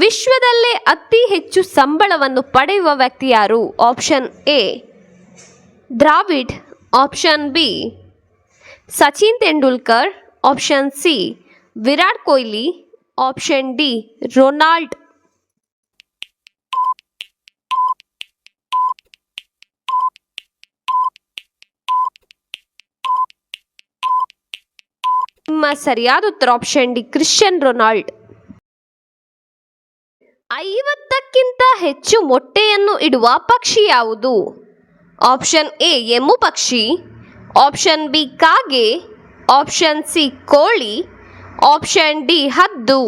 ವಿಶ್ವದಲ್ಲೇ ಅತಿ ಹೆಚ್ಚು ಸಂಬಳವನ್ನು ಪಡೆಯುವ ವ್ಯಕ್ತಿ ಯಾರು? Option A, Dravid. Option B, Sachin Tendulkar. Option C, Virat Kohli. Option D, Ronald. ನಿಮ್ಮ ಸರಿಯಾದ ಉತ್ತರ ಆಪ್ಷನ್ ಡಿ, ಕ್ರಿಶ್ಚಿಯನ್ ರೊನಾಲ್ಡ್. ಐವತ್ತಕ್ಕಿಂತ ಹೆಚ್ಚು ಮೊಟ್ಟೆಯನ್ನು ಇಡುವ ಪಕ್ಷಿ ಯಾವುದು? ಆಪ್ಷನ್ ಎ, ಎಮ್ಮು ಪಕ್ಷಿ. ಆಪ್ಷನ್ ಬಿ, ಕಾಗೆ. ಆಪ್ಷನ್ ಸಿ, ಕೋಳಿ. ಆಪ್ಷನ್ ಡಿ, ಹದ್ದು.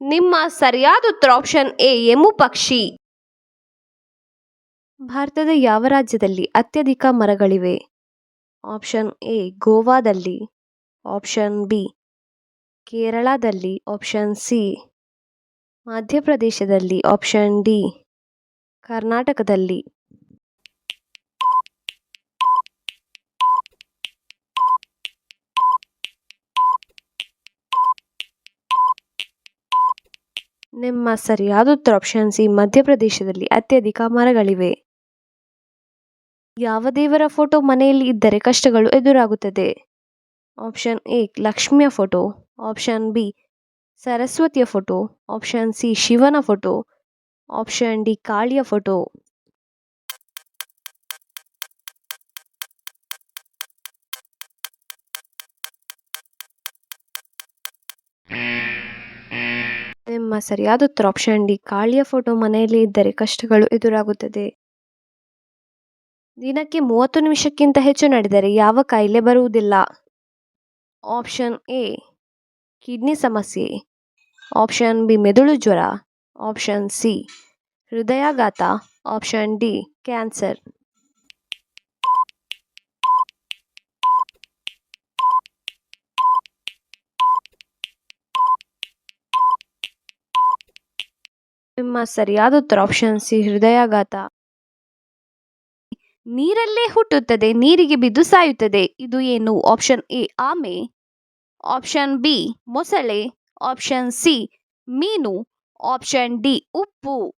ನಿಮ್ಮ ಸರಿಯಾದ ಉತ್ತರ ಆಪ್ಷನ್ ಎ, ಎಮ್ಮು ಪಕ್ಷಿ. ಭಾರತದ ಯಾವ ರಾಜ್ಯದಲ್ಲಿ ಅತ್ಯಧಿಕ ಮರಗಳಿವೆ? ಆಪ್ಷನ್ ಎ, ಗೋವಾದಲ್ಲಿ. ಆಪ್ಷನ್ ಬಿ, ಕೇರಳದಲ್ಲಿ. ಆಪ್ಷನ್ ಸಿ, ಮಧ್ಯಪ್ರದೇಶದಲ್ಲಿ. ಆಪ್ಷನ್ ಡಿ, ಕರ್ನಾಟಕದಲ್ಲಿ. ನಿಮ್ಮ ಸರಿಯಾದ ಉತ್ತರ ಆಪ್ಷನ್ ಸಿ, ಮಧ್ಯಪ್ರದೇಶದಲ್ಲಿ ಅತ್ಯಧಿಕ ಮರಗಳಿವೆ. ಯಾವ ದೇವರ ಫೋಟೋ ಮನೆಯಲ್ಲಿ ಇದ್ದರೆ ಕಷ್ಟಗಳು ಎದುರಾಗುತ್ತದೆ? ಆಪ್ಷನ್ ಎ, ಲಕ್ಷ್ಮಿಯ ಫೋಟೋ. ಆಪ್ಷನ್ ಬಿ, ಸರಸ್ವತಿಯ ಫೋಟೋ. ಆಪ್ಷನ್ ಸಿ, ಶಿವನ ಫೋಟೋ. ಆಪ್ಷನ್ ಡಿ, ಕಾಳಿಯ ಫೋಟೋ. ನಿಮ್ಮ ಸರಿಯಾದ ಉತ್ತರ ಆಪ್ಷನ್ ಡಿ, ಕಾಳಿಯ ಫೋಟೋ ಮನೆಯಲ್ಲಿ ಇದ್ದರೆ ಕಷ್ಟಗಳು ಎದುರಾಗುತ್ತದೆ. ದಿನಕ್ಕೆ ಮೂವತ್ತು ನಿಮಿಷಕ್ಕಿಂತ ಹೆಚ್ಚು ನಡೆದರೆ ಯಾವ ಕಾಯಿಲೆ ಬರುವುದಿಲ್ಲ? ಆಪ್ಷನ್ ಎ, ಕಿಡ್ನಿ ಸಮಸ್ಯೆ. ಆಪ್ಷನ್ ಬಿ, ಮೆದುಳು ಜ್ವರ. ಆಪ್ಷನ್ ಸಿ, ಹೃದಯಾಘಾತ. Option D, cancer. ನಿಮ್ಮ ಸರಿಯಾದ ಉತ್ತರ ಆಪ್ಷನ್ ಸಿ, ಹೃದಯಾಘಾತ. ನೀರಲ್ಲೇ ಹುಟ್ಟುತ್ತದೆ, ನೀರಿಗೆ ಬಿದ್ದು ಸಾಯುತ್ತದೆ. ಇದು ಏನು? ಆಪ್ಷನ್ ಎ ಆಮೆ. ಆಪ್ಷನ್ ಬಿ ಮೊಸಳೆ. ಆಪ್ಷನ್ ಸಿ ಮೀನು. ಆಪ್ಷನ್ ಡಿ ಉಪ್ಪು.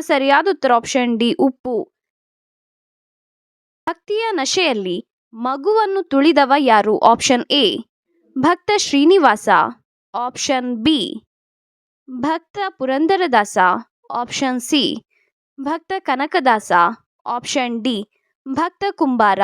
ಸರಿಯಾದ ಉತ್ತರ ಆಪ್ಷನ್ ಡಿ ಉಪ್ಪು. ಭಕ್ತಿಯ ನಶೆಯಲ್ಲಿ ಮಗುವನ್ನು ತುಳಿದವ ಯಾರು? ಆಪ್ಷನ್ ಎ ಭಕ್ತ ಶ್ರೀನಿವಾಸ. ಆಪ್ಷನ್ ಬಿ ಭಕ್ತ ಪುರಂದರದಾಸ. ಆಪ್ಷನ್ ಸಿ ಭಕ್ತ ಕನಕದಾಸ. ಆಪ್ಷನ್ ಡಿ ಭಕ್ತ ಕುಂಬಾರ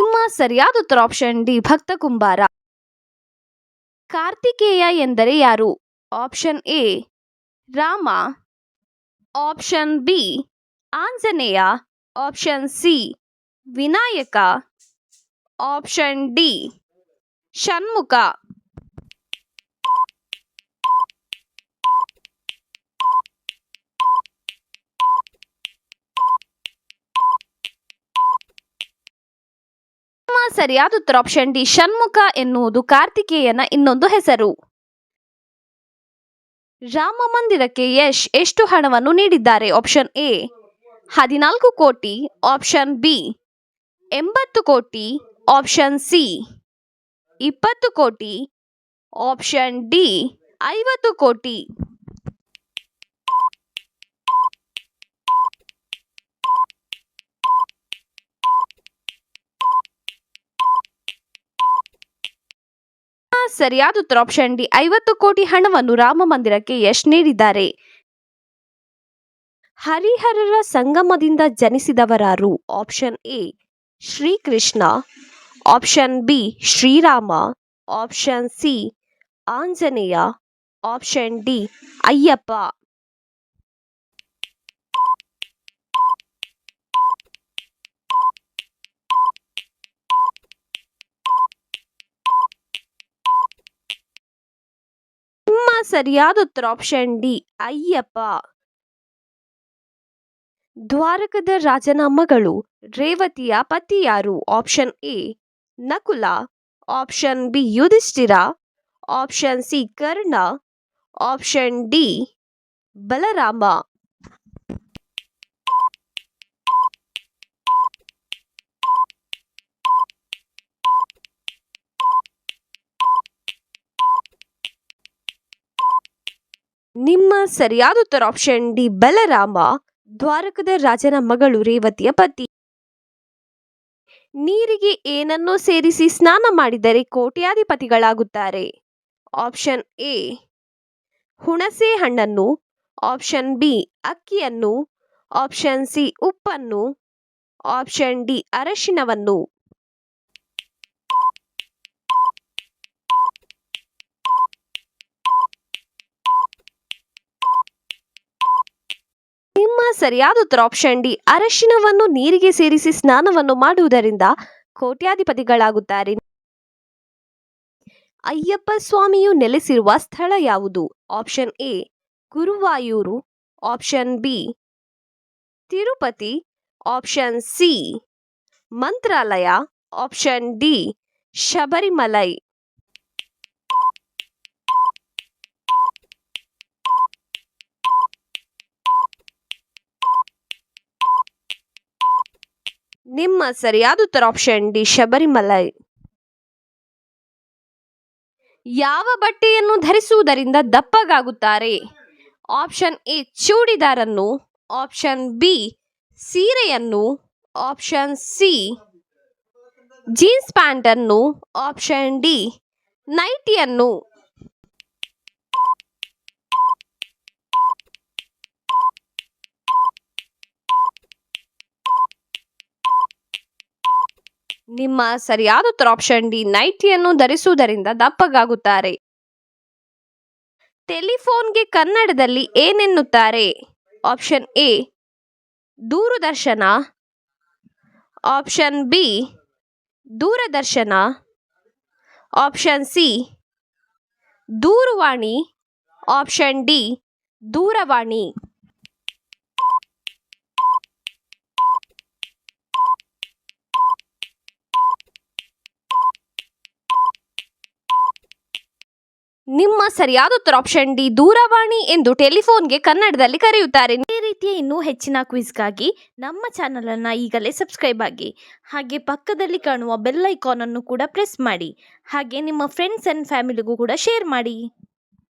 ನಿಮ್ಮ ಸರಿಯಾದ ಉತ್ತರ ಆಪ್ಷನ್ ಡಿ, ಭಕ್ತ ಕುಂಬಾರ. ಕಾರ್ತಿಕೇಯ ಎಂದರೆ ಯಾರು? Option A Rama. Option B Anjaneya. Option C Vinayaka. Option D Shanmukha ನಿಮ್ಮ ಸರಿಯಾದ ಉತ್ತರ ಆಪ್ಷನ್ ಡಿ ಷಣ್ಮುಖ ಎನ್ನುವುದು ಕಾರ್ತಿಕೇಯನ ಇನ್ನೊಂದು ಹೆಸರು. ರಾಮ ಮಂದಿರಕ್ಕೆ ಯಶ್ ಎಷ್ಟು ಹಣವನ್ನು ನೀಡಿದ್ದಾರೆ? ಆಪ್ಷನ್ ಎ ಹದಿನಾಲ್ಕು ಕೋಟಿ. ಆಪ್ಷನ್ ಬಿ ಎಂಬತ್ತು ಕೋಟಿ. ಆಪ್ಷನ್ ಸಿ ಇಪ್ಪತ್ತು ಕೋಟಿ. ಆಪ್ಷನ್ ಡಿ ಐವತ್ತು ಕೋಟಿ. ಸರಿಯಾದ ಉತ್ತರ ಆಪ್ಷನ್ ಡಿ. ಐವತ್ತು ಕೋಟಿ ಹಣವನ್ನು ರಾಮ ಮಂದಿರಕ್ಕೆ ಯಶ್ ನೀಡಿದ್ದಾರೆ. ಹರಿಹರರ ಸಂಗಮದಿಂದ ಜನಿಸಿದವರಾರು option A. Shri Krishna option B. Shri Rama option C. Anjaneya option D. Ayyappa. ಸರಿಯಾದ ಉತ್ತರ ಆಪ್ಷನ್ ಡಿ, ಅಯ್ಯಪ್ಪ. ದ್ವಾರಕದ ರಾಜನ ಮಗಳು, ರೇವತಿಯ ಪತಿ ಯಾರು option A, Nakula. Option B, Yudhishthira. Option C, Karna. Option D, Balarama. ನಿಮ್ಮ ಸರಿಯಾದ ಉತ್ತರ ಆಪ್ಷನ್ ಡಿ, ಬಲರಾಮ, ದ್ವಾರಕದ ರಾಜನ ಮಗಳು ರೇವತಿಯ ಪತಿ. ನೀರಿಗೆ ಏನನ್ನು ಸೇರಿಸಿ ಸ್ನಾನ ಮಾಡಿದರೆ ಕೋಟ್ಯಾಧಿಪತಿಗಳಾಗುತ್ತಾರೆ. ಆಪ್ಷನ್ ಎ, ಹುಣಸೆ ಹಣ್ಣನ್ನು. ಆಪ್ಷನ್ ಬಿ, ಅಕ್ಕಿಯನ್ನು. ಆಪ್ಷನ್ ಸಿ, ಉಪ್ಪನ್ನು. ಆಪ್ಷನ್ ಡಿ ಅರಶಿನವನ್ನು ನಿಮ್ಮ ಸರಿಯಾದ ಉತ್ತರ ಆಪ್ಷನ್ ಡಿ ಅರಶಿನವನ್ನು ನೀರಿಗೆ ಸೇರಿಸಿ ಸ್ನಾನವನ್ನು ಮಾಡುವುದರಿಂದ ಕೋಟ್ಯಾಧಿಪತಿಗಳಾಗುತ್ತಾರೆ. ಅಯ್ಯಪ್ಪ ಸ್ವಾಮಿಯು ನೆಲೆಸಿರುವ ಸ್ಥಳ ಯಾವುದು? Option A Guruvayur. Option B Tirupati. Option C Mantralaya. Option D Sabarimala. ನಿಮ್ಮ ಸರಿಯಾದ ಉತ್ತರ ಆಪ್ಷನ್ ಡಿ ಶಬರಿಮಲೈ. ಯಾವ ಬಟ್ಟೆಯನ್ನು ಧರಿಸುವುದರಿಂದ ದಪ್ಪಗಾಗುತ್ತಾರೆ? ಆಪ್ಷನ್ ಎ ಚೂಡಿದಾರನ್ನು. ಆಪ್ಷನ್ ಬಿ ಸೀರೆಯನ್ನು. ಆಪ್ಷನ್ ಸಿ ಜೀನ್ಸ್ ಪ್ಯಾಂಟನ್ನು ಆಪ್ಷನ್ ಡಿ ನೈಟಿಯನ್ನು ನಿಮ್ಮ ಸರಿಯಾದ ಉತ್ತರ ಆಪ್ಷನ್ ಡಿ ನೈಟಿಯನ್ನು ಧರಿಸುವುದರಿಂದ ದಪ್ಪಗಾಗುತ್ತಾರೆ ಟೆಲಿಫೋನ್ಗೆ ಕನ್ನಡದಲ್ಲಿ ಏನೆನ್ನುತ್ತಾರೆ? Option A Doordarshan. Option B Doordarshan. Option C ದೂರವಾಣಿ. ಆಪ್ಷನ್ ಡಿ ದೂರವಾಣಿ. ನಿಮ್ಮ ಸರಿಯಾದ ಉತ್ತರ ಆಪ್ಷನ್ ಡಿ, ದೂರವಾಣಿ ಎಂದು ಟೆಲಿಫೋನ್ಗೆ ಕನ್ನಡದಲ್ಲಿ ಕರೆಯುತ್ತಾರೆ. ಇದೇ ರೀತಿಯ ಇನ್ನೂ ಹೆಚ್ಚಿನ ಕ್ವಿಜ್ಗಾಗಿ ನಮ್ಮ ಚಾನಲನ್ನು ಈಗಲೇ ಸಬ್ಸ್ಕ್ರೈಬ್ ಆಗಿ, ಹಾಗೆ ಪಕ್ಕದಲ್ಲಿ ಕಾಣುವ ಬೆಲ್ ಐಕಾನನ್ನು ಕೂಡ ಪ್ರೆಸ್ ಮಾಡಿ, ಹಾಗೆ ನಿಮ್ಮ ಫ್ರೆಂಡ್ಸ್ ಆ್ಯಂಡ್ ಫ್ಯಾಮಿಲಿಗೂ ಕೂಡ ಶೇರ್ ಮಾಡಿ.